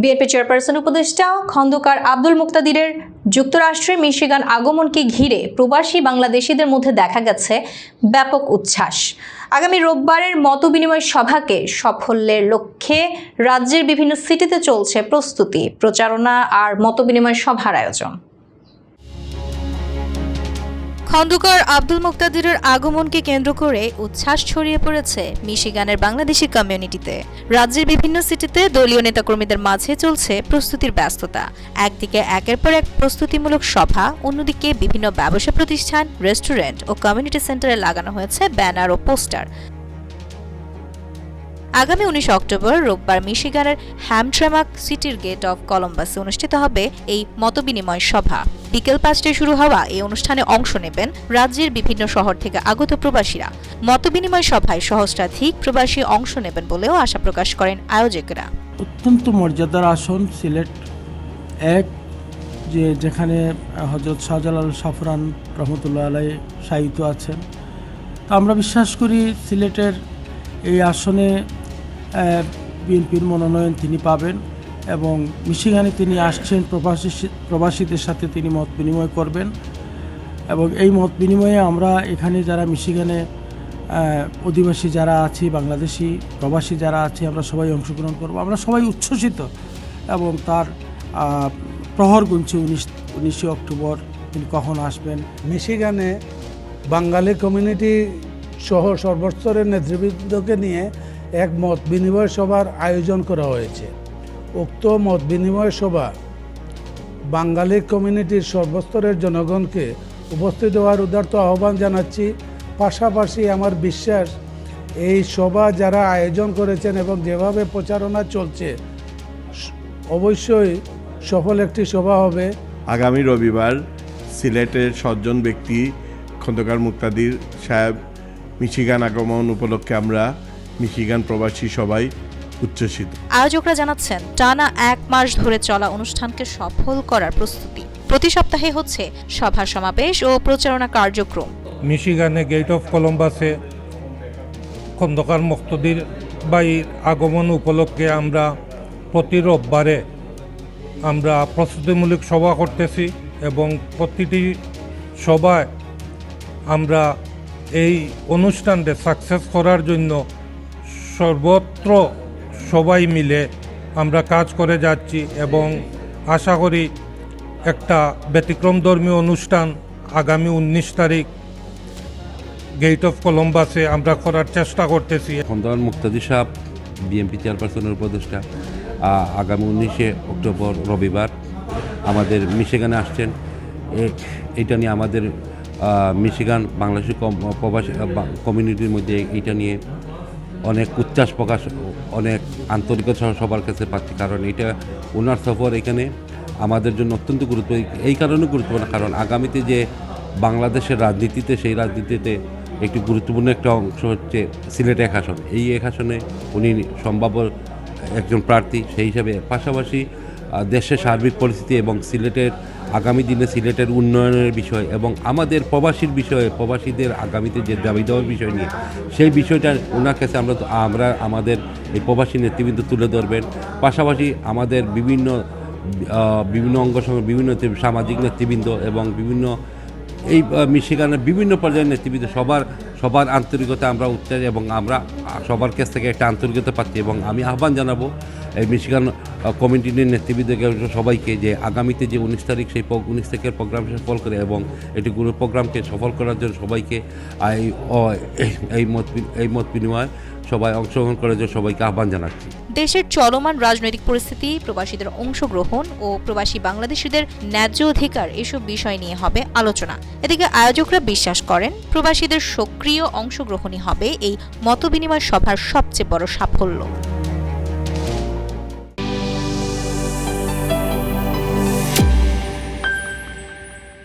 BNP chairperson উপদেষ্টা খন্দকার আব্দুল মুক্তাদিরের যুক্তরাষ্ট্রে Michigan আগমনকে ঘিরে প্রবাসী বাংলাদেশিদের মধ্যে দেখা গেছে ব্যাপক উচ্ছ্বাস। আগামী রোববারের মতবিনিময় সভাকে সাফল্যের লক্ষ্যে রাজ্যের বিভিন্ন সিটিতে চলছে প্রস্তুতি, প্রচারণা আর মতবিনিময় সভার আয়োজন। খন্দকার আব্দুল মুক্তাদিরের আগমনকে কেন্দ্র করে উচ্ছ্বাস ছড়িয়ে পড়েছে মিশিগানের বাংলাদেশি কমিউনিটিতে। রাজ্যের বিভিন্ন সিটিতে দলীয় নেতাকর্মীদের মাঝে চলছে প্রস্তুতির ব্যস্ততা। একদিকে একের পর এক প্রস্তুতিমূলক সভা, অন্যদিকে বিভিন্ন ব্যবসা প্রতিষ্ঠান, রেস্টুরেন্ট ও কমিউনিটি সেন্টারে লাগানো হয়েছে ব্যানার ও পোস্টার। আগামী উনিশ অক্টোবর রোববার মিশিগানের হ্যামট্রামাক সিটির গেট অফ কলম্বাসে অনুষ্ঠিত হবে এই মতবিনিময় সভা। বিকেল পাঁচটায় শুরু হওয়া এই অনুষ্ঠানে অংশ নেবেন রাজ্যের বিভিন্ন শহর থেকে আগত প্রবাসীরা। মতবিনিময় সভায় সহস্রাধিক প্রবাসী অংশ নেবেন বলেও আশা প্রকাশ করেন আয়োজকেরা। অত্যন্ত মর্যাদার আসন, সিলেট এক, যে যেখানে হজরত শাহজালাল সাফরান রহমতুল্লাহ আলাই শায়িত আছেন। আমরা বিশ্বাস করি সিলেটের এই আসনে বিএনপির মনোনয়ন তিনি পাবেন এবং মিশিগানে তিনি আসছেন, প্রবাসী, প্রবাসীদের সাথে তিনি মত বিনিময় করবেন। এবং এই মত বিনিময়ে আমরা এখানে যারা মিশিগানে অধিবাসী যারা আছি, বাংলাদেশি প্রবাসী যারা আছি, আমরা সবাই অংশগ্রহণ করব। আমরা সবাই উচ্ছ্বসিত এবং তার প্রহর গুনছি উনিশ, উনিশে অক্টোবর তিনি কখন আসবেন। মিশিগানে বাঙালি কমিউনিটি সহ সর্বস্তরের নেতৃবৃন্দকে নিয়ে এক মত বিনিময় সভার আয়োজন করা হয়েছে। উক্ত মত বিনিময় সভা বাঙালি কমিউনিটির সর্বস্তরের জনগণকে উপস্থিত হওয়ার উদার্ত আহ্বান জানাচ্ছি। পাশাপাশি আমার বিশ্বাস, এই সভা যারা আয়োজন করেছেন এবং যেভাবে প্রচারণা চলছে, অবশ্যই সফল একটি সভা হবে। আগামী রবিবার সিলেটের সজ্জন ব্যক্তি খন্দকার মুক্তাদির সাহেব মিশিগান আগমন উপলক্ষে আমরা মিশিগান প্রবাসী সবাই উচ্ছ্বসিত। আয়োজকরা জানাচ্ছেন টানা এক মাস ধরে চলা অনুষ্ঠানকে সফল করার প্রস্তুতি। প্রতি সপ্তাহে হচ্ছে সভা সমাবেশ ও প্রচারণা কার্যক্রম। মিশিগানে গেট অফ কলম্বাসে খন্দকার মুক্তদির বাইর আগমন উপলক্ষে আমরা প্রতি রোববারে আমরা প্রস্তুতিমূলক সভা করতেছি এবং প্রতিটি সভায় আমরা এই অনুষ্ঠানটা সাকসেস করার জন্য সর্বত্র সবাই মিলে আমরা কাজ করে যাচ্ছি এবং আশা করি একটা ব্যতিক্রম ধর্মীয় অনুষ্ঠান আগামী উনিশ তারিখ গেট অফ কলম্বাসে আমরা করার চেষ্টা করতেছি। খন্দকার মুক্তাদি সাহ বিএনপি চেয়ারপারসনের উপদেষ্টা আগামী উনিশে অক্টোবর, রবিবার আমাদের মিশিগানে আসছেন। এটা নিয়ে আমাদের মিশিগান বাংলাদেশি প্রবাসী কমিউনিটির মধ্যে এইটা নিয়ে অনেক উচ্ছ্বাস প্রকাশ, অনেক আন্তরিকতা সবার কাছে পাচ্ছি, কারণ এটা ওনার সফর এখানে আমাদের জন্য অত্যন্ত গুরুত্ব, এই কারণে গুরুত্বপূর্ণ, কারণ আগামীতে যে বাংলাদেশের রাজনীতিতে, সেই রাজনীতিতে একটি গুরুত্বপূর্ণ একটা অংশ হচ্ছে সিলেট এক আসন। এই এক আসনে উনি সম্ভাব্য একজন প্রার্থী, সেই হিসাবে পাশাপাশি দেশের সার্বিক পরিস্থিতি এবং সিলেটের আগামী দিনে সিলেটের উন্নয়নের বিষয় এবং আমাদের প্রবাসীর বিষয়ে, প্রবাসীদের আগামীতে যে দাবি দেওয়ার বিষয় নিয়ে, সেই বিষয়টা ওনার কাছে আমরা আমরা আমাদের এই প্রবাসী নেতৃবৃন্দ তুলে ধরবেন। পাশাপাশি আমাদের বিভিন্ন বিভিন্ন অঙ্গ বিভিন্ন সামাজিক নেতৃবৃন্দ এবং বিভিন্ন এই মিশিগানের বিভিন্ন পর্যায়ের নেতৃবৃন্দ, সবার সবার আন্তরিকতা আমরা উত্তর এবং আমরা সবার কাছ থেকে একটা আন্তরিকতা পাচ্ছি এবং আমি আহ্বান জানাব মিশিগান কমিটির নেতৃবৃন্দকে সবাইকে যে আগামীতে যে উনিশ তারিখ সেই উনিশ তারিখের প্রোগ্রাম সফল করে এবং এটি গুরু প্রোগ্রামকে সফল করার জন্য সবাইকে এই এই- এই মত এই মত বিনিময় সবাই অংশগ্রহণ করার জন্য সবাইকে আহ্বান জানাচ্ছি। দেশের চলমান রাজনৈতিক পরিস্থিতি, প্রবাসীদের অংশগ্রহণ ও প্রবাসী বাংলাদেশিদের ন্যায্য অধিকার এসব বিষয় নিয়ে হবে আলোচনা। এদিকে আয়োজকরা বিশ্বাস করেন, প্রবাসীদের সক্রিয় অংশগ্রহণই হবে এই মতবিনিময় সভার সবচেয়ে বড় সাফল্য।